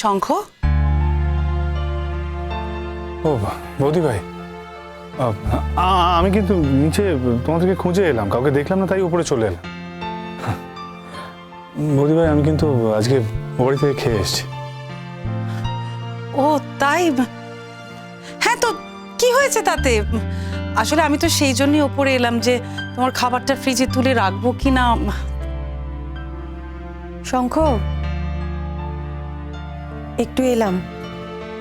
শঙ্খ? ও বৌদি ভাই। আমি কিন্তু নিচে তোমাদেরকে খুঁজে এলাম কাউকে দেখলাম না তাই উপরে চলে এলাম। বৌদি ভাই আমি কিন্তু আজকে বাড়ি থেকে খেয়ে এসেছি। ও তাই? হ্যাঁ তো কি হয়েছে তাতে? আসলে আমি তো সেই জন্যই ওপরে এলাম যে তোমার খাবারটা ফ্রিজে তুলে রাখব কি না শঙ্খ একটু এলাম।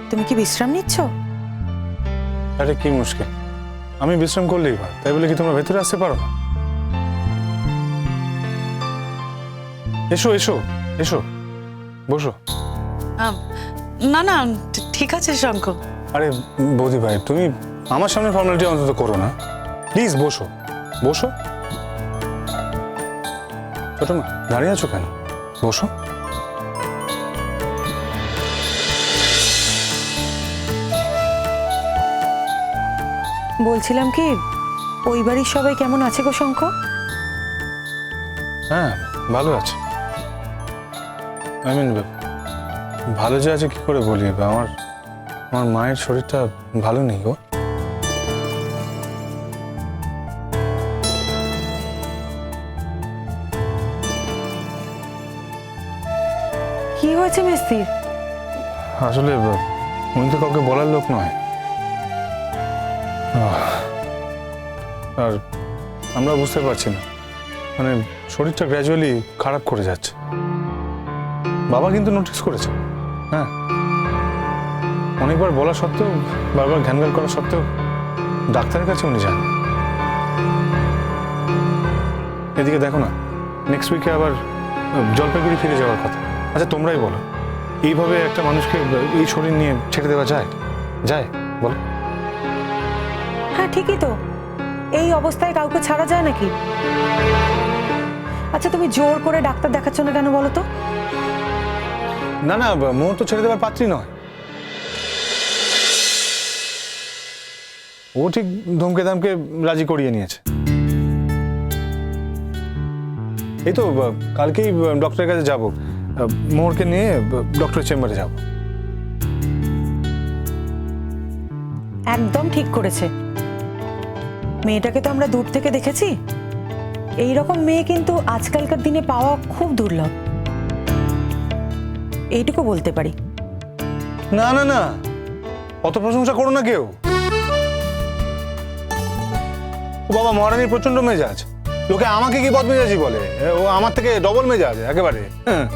তুমি কি বিশ্রাম নিচ্ছ? আরে কি মুশকিল। আমি বিশ্রাম করলেই বা তাই বলে কি তোমরা ভেতরে আসতে পারো না? এসো এসো এসো বসো। না না ঠিক আছে শঙ্খ আরে বৌদি ভাই তুমি আমার সামনে ফর্মালিটি অন্তত করো না। প্লিজ বসো বসো। ছোট মা দাঁড়িয়ে আছো কেন? বসো। বলছিলাম কি ওই বাড়ির সবাই কেমন আছে গো শঙ্খ হ্যাঁ ভালো আছে। আই মিন ভালো যে আছে কি করে বলি আমার আমার মায়ের শরীরটা ভালো নেই গো। কি হয়েছে মিস্ত্রির আসলে উনি তো কাউকে বলার লোক নয়। আর আমরা বুঝতে পারছি না। মানে শরীরটা গ্র্যাজুয়ালি খারাপ করে যাচ্ছে। বাবা কিন্তু নোটিস করেছে। হ্যাঁ। অনেকবার বলা সত্ত্বেও, বারবার ঘ্যানঘান করা সত্ত্বেও ডাক্তারের কাছে উনি যান। এদিকে দেখো না নেক্সট উইকে আবার জলপাইগুড়ি ফিরে যাওয়ার কথা। আচ্ছা তোমরাই বলো। এইভাবে একটা মানুষকে, এই শরীর নিয়ে ছেড়ে দেওয়া যায়? যায়? বলো। ঠিকই তো। এই অবস্থায় কাউকে ছাড়া যায় নাকি? আচ্ছা তুমি জোর করে ডাক্তার দেখাচ্ছ না কেন বলো তো? না না তো ছেড়ে দেওয়ার পাত্রী নয়। ও ঠিক ধমকে দামকে রাজি করিয়ে নিয়েছে। এই তো কালকেই ডক্টরের কাছে যাব। মোহরকে নিয়ে ডক্টরের চেম্বারে যাব। একদম ঠিক করেছে। মেয়েটাকে তো আমরা দূর থেকে দেখেছি। এই রকম মেয়ে কিন্তু আজকালকার দিনে পাওয়া খুব দুর্লভ। এইটুকু বলতে পারি। না না না। অত প্রশংসা করো না কেউ। ও বাবা মহারানীর প্রচণ্ড মেজাজ। লোকে আমাকে কি বদমেজাজি বলে? ও আমার থেকে ডবল মেজাজ একেবারে। হ্যাঁ।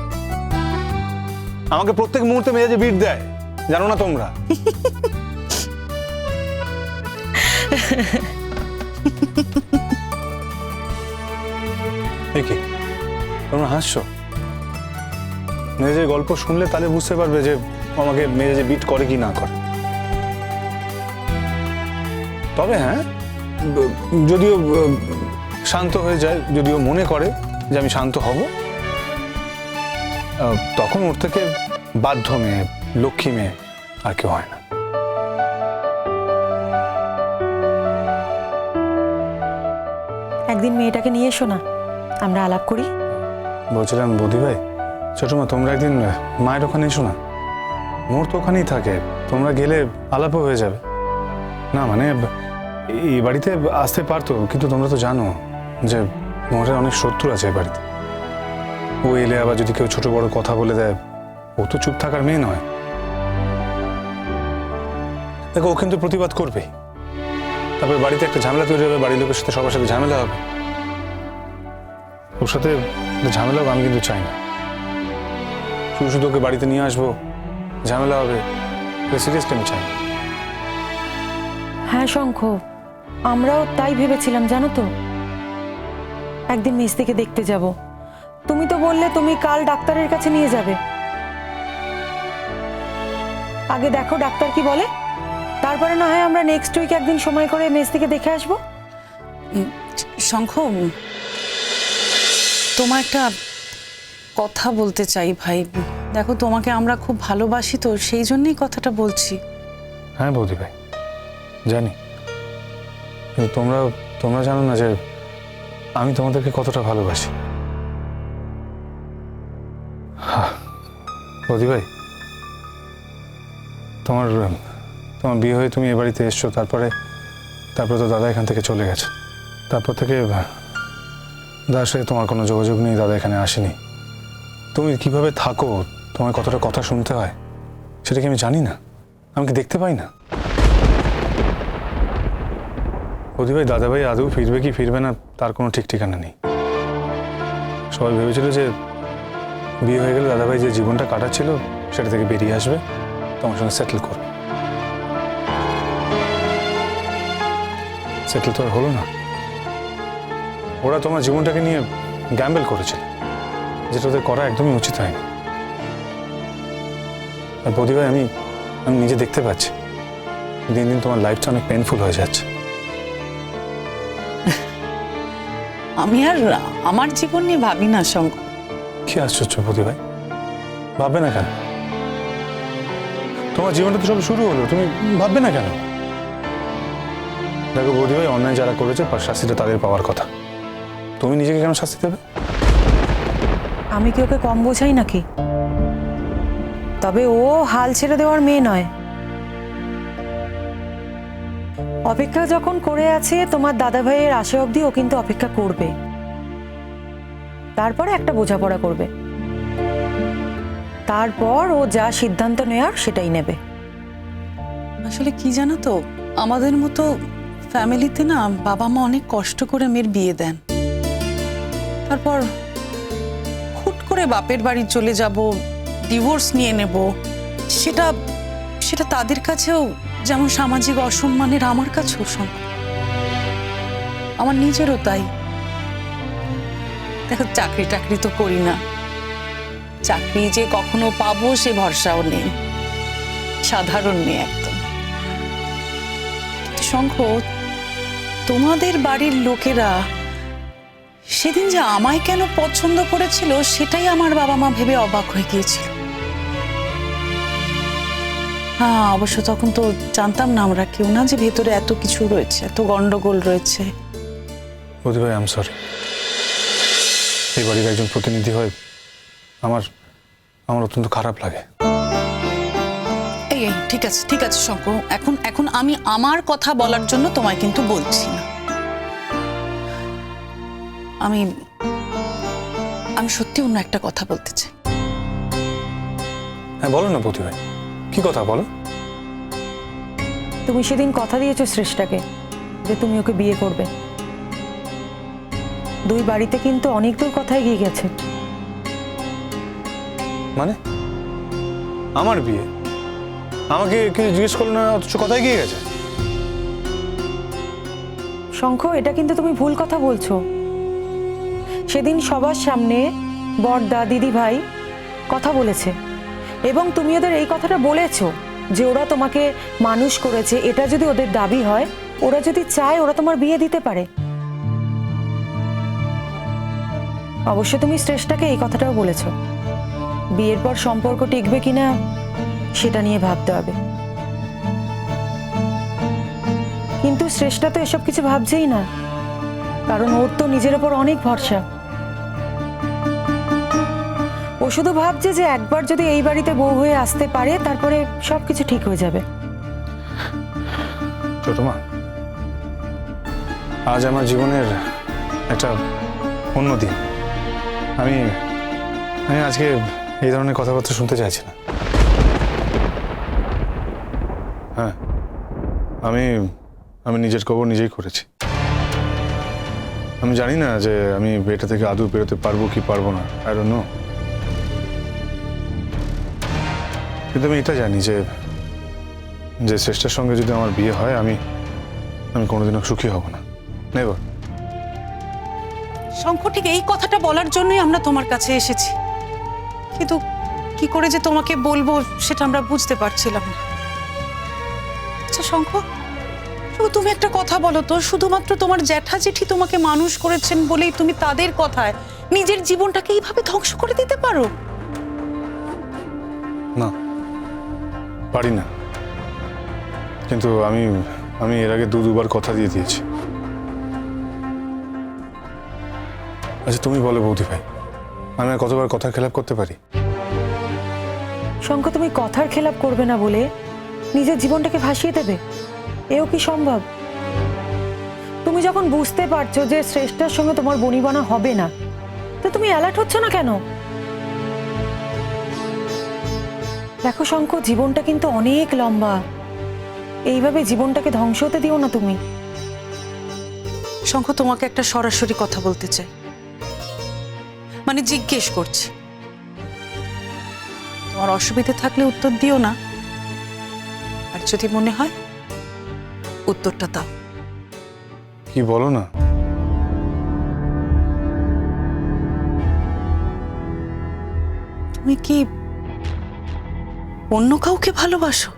আমাকে প্রত্যেক মুহূর্তে মেজাজে বিট দেয়। জানো না তোমরা? এ কি? তোমরা হাসছো? মেজাজের গল্প শুনলে তাহলে বুঝতে পারবে যে আমাকে মেজাজে বিট করে কি না করে। তবে হ্যাঁ যদিও শান্ত হয়ে যায়, যদিও মনে করে যে আমি শান্ত হব তখন ওর থেকে বাধ্য মেয়ে, লক্ষ্মী মেয়ে আর কেউ হয় না। একদিন মেয়েটাকে নিয়ে এসো না। আমরা আলাপ করি। বলছিলাম বৌদি ভাই, ছোট মা, তোমরা একদিন মায়ের ওখানে এসো না। মোর তো ওখানেই থাকে, তোমরা গেলে আলাপও হয়ে যাবে। না মানে এই বাড়িতে আসতে পারতো, কিন্তু তোমরা তো জানো যে মোরের অনেক শত্রু আছে এই বাড়িতে। ও এলে আবার যদি কেউ ছোট বড় কথা বলে দেয়, ও তো চুপ থাকার মেয়ে নয়। দেখো, ও কিন্তু প্রতিবাদ করবেই। তারপরে বাড়িতে একটা ঝামেলা তৈরি হবে, বাড়ির লোকের সাথে সবার সাথে ঝামেলা হবে। ওর সাথে ঝামেলা হোক আমি কিন্তু চাই না। শুধু শুধু ওকে বাড়িতে নিয়ে আসব ঝামেলা হবে সিরিয়াসলি আমি চাই হ্যাঁ শঙ্খ আমরাও তাই ভেবেছিলাম জানো তো? একদিন মিস্ত্রিকে দেখতে যাব। তুমি তো বললে তুমি কাল ডাক্তারের কাছে নিয়ে যাবে। আগে দেখো ডাক্তার কি বলে তারপরে না হয় আমরা নেক্সট উইক একদিন সময় করে মেস্তিকে দেখে আসব। শঙ্খ তোমার একটা কথা বলতে চাই ভাই। দেখো তোমাকে আমরা খুব ভালোবাসি তো সেই জন্যই কথাটা বলছি। হ্যাঁ বৌদি ভাই জানি। তোমরা তোমরা জানো না যে আমি তোমাদেরকে কতটা ভালোবাসি। হা, বৌদি ভাই তোমার তোমার বিয়ে হয়ে তুমি এ বাড়িতে এসছো তারপরে তারপরে তো দাদা এখান থেকে চলে গেছে। তারপর থেকে দাদার সাথে তোমার কোনো যোগাযোগ নেই দাদা এখানে আসেনি। তুমি কীভাবে থাকো? তোমার কতটা কথা শুনতে হয়। সেটা কি আমি জানি না? আমি কি দেখতে পাই না? বৌদি ভাই দাদাভাই আদৌ ফিরবে কি ফিরবে না, তার কোনো ঠিক ঠিকানা নেই। সবাই ভেবেছিল যে বিয়ে হয়ে গেলে দাদাভাই যে জীবনটা কাটাচ্ছিল, সেটা থেকে বেরিয়ে আসবে। তোমার সঙ্গে সেটেল করবে। সেটেল তো আর হলো না। ওরা তোমার জীবনটাকে নিয়ে গ্যাম্বেল করেছিল যেটা ওদের করা একদমই উচিত হয়নি। আর বৌদি ভাই আমি আমি নিজে দেখতে পাচ্ছি দিন দিন তোমার লাইফটা অনেক পেনফুল হয়ে যাচ্ছে। আমি আর আমার জীবন নিয়ে ভাবি না শঙ্কর। কি আশ্চর্য বৌদি ভাই ভাববে না কেন? তোমার জীবনটা তো সব শুরু হলো তুমি ভাববে না কেন? দেখো বৌদি ভাই অন্যায় যারা করেছে শাস্তিটা তাদের পাওয়ার কথা। তুমি নিজেকে কেন শাস্তি দেবে? আমি কি ওকে কম বোঝাই নাকি? তবে ও হাল ছেড়ে দেওয়ার মেয়ে নয়। অপেক্ষা যখন করে আছে তোমার দাদা ভাইয়ের আশে অবধি ও কিন্তু অপেক্ষা করবে। তারপরে একটা বোঝাপড়া করবে। তারপর ও যা সিদ্ধান্ত নেয়ার সেটাই নেবে। আসলে কি জানো তো? আমাদের মতো ফ্যামিলিতে না বাবা মা অনেক কষ্ট করে মেয়ের বিয়ে দেন। তারপর হুট করে বাপের বাড়ি চলে যাব ডিভোর্স নিয়ে নেব। সেটা সেটা তাদের কাছেও যেমন সামাজিক অসম্মানের আমার কাছেও সম আমার নিজেরও তাই। দেখো, চাকরি, টাকরি তো করি না। চাকরি যে কখনো পাবো সে ভরসাও নেই। সাধারণ মেয়ে একদম। শঙ্খ, তোমাদের বাড়ির লোকেরা সেদিন যে আমায় কেন পছন্দ করেছিল সেটাই আমার বাবা মা ভেবে অবাক হয়ে গিয়েছিল। হ্যাঁ অবশ্য তখন তো জানতাম না আমরা কেউ না যে ভেতরে এত কিছু রয়েছে এত গন্ডগোল রয়েছে। বৌদি ভাই আম সরি এই বাড়ির একজন প্রতিনিধি হয়ে আমার আমার অত্যন্ত খারাপ লাগে। এই ঠিক আছে ঠিক আছে শঙ্খ এখন এখন আমি আমার কথা বলার জন্য তোমায় কিন্তু বলছি না। আমি আমি সত্যি অন্য একটা কথা বলতে চাই। হ্যাঁ বলো না বৌদি ভাই কি কথা বলো? তুমি সেদিন কথা দিয়েছ শ্রেষ্ঠাকে যে তুমি ওকে বিয়ে করবে। দুই বাড়িতে কিন্তু অনেক দূর কথা এগিয়ে গেছে। মানে? আমার বিয়ে? আমাকে কিছু জিজ্ঞেস করল না অথচ কথায় গিয়ে গেছে? শঙ্খ এটা কিন্তু তুমি ভুল কথা বলছো। সেদিন সবার সামনে বড়দা দিদি ভাই কথা বলেছে। এবং তুমি ওদের এই কথাটা বলেছ যে ওরা তোমাকে মানুষ করেছে। এটা যদি ওদের দাবি হয়, ওরা যদি চায় ওরা তোমার বিয়ে দিতে পারে। অবশ্য তুমি শ্রেষ্ঠাকে এই কথাটাও বলেছ। বিয়ের পর সম্পর্ক টিকবে কিনা, সেটা নিয়ে ভাবতে হবে। কিন্তু শ্রেষ্ঠা তো এসব কিছু ভাবছেই না। কারণ ওর তো নিজের ওপর অনেক ভরসা। ও শুধু ভাবছে যে একবার যদি এই বাড়িতে বউ হয়ে আসতে পারে, তারপরে সবকিছু ঠিক হয়ে যাবে। আজ আমার জীবনের একটা অন্য দিন। আমি আমি আজকে এই ধরনের কথাবার্তা শুনতে চাইছি না হ্যাঁ আমি আমি নিজের খবর নিজেই করেছি। আমি জানি না যে আমি এটা থেকে আদৌ বেরোতে পারব কি পারব না আই ডোন্ট নো কিন্তু আমি এটা জানি যে যে শ্রেষ্ঠার সঙ্গে যদি আমার বিয়ে হয়, আমি আমি কোনোদিনও সুখী হব না। নেবার শঙ্খ ঠিক এই কথাটা বলার জন্যই আমরা তোমার কাছে এসেছি। কিন্তু কি করে যে তোমাকে বলব সেটা আমরা বুঝতে পারছিলাম না। আচ্ছা শঙ্খ তুমি একটা কথা বলো তো, শুধুমাত্র তোমার জ্যাঠা জেঠি তোমাকে মানুষ করেছেন বলেই তুমি তাদের কথায় নিজের জীবনটাকে এইভাবে ধ্বংস করে দিতে পারো? পারি না। কিন্তু আমি আমি এর আগে দু দুবার কথা দিয়ে দিয়েছি। আচ্ছা তুমি বলো বৌদি ভাই, আমি আর কতবার কথার খেলাপ করতে পারি? শঙ্খ তুমি কথার খেলাপ করবে না বলে নিজের জীবনটাকে ভাসিয়ে দেবে? এও কি সম্ভব? তুমি যখন বুঝতে পারছ যে শ্রেষ্ঠার সঙ্গে তোমার বনিবনা হবে না, তো তুমি অ্যালার্ট হচ্ছ না কেন? দেখো শঙ্খ জীবনটা কিন্তু অনেক লম্বা। এইভাবে জীবনটাকে ধ্বংস হতে দিও না তুমি। শঙ্খ তোমাকে একটা সরাসরি কথা বলতে চাই। মানে জিজ্ঞেস করছি। তোমার অসুবিধে থাকলে উত্তর দিও না। আর যদি মনে হয় উত্তরটা দাও। কি বলো না? তুমি কি অন্য কাউকে ভালোবাসো।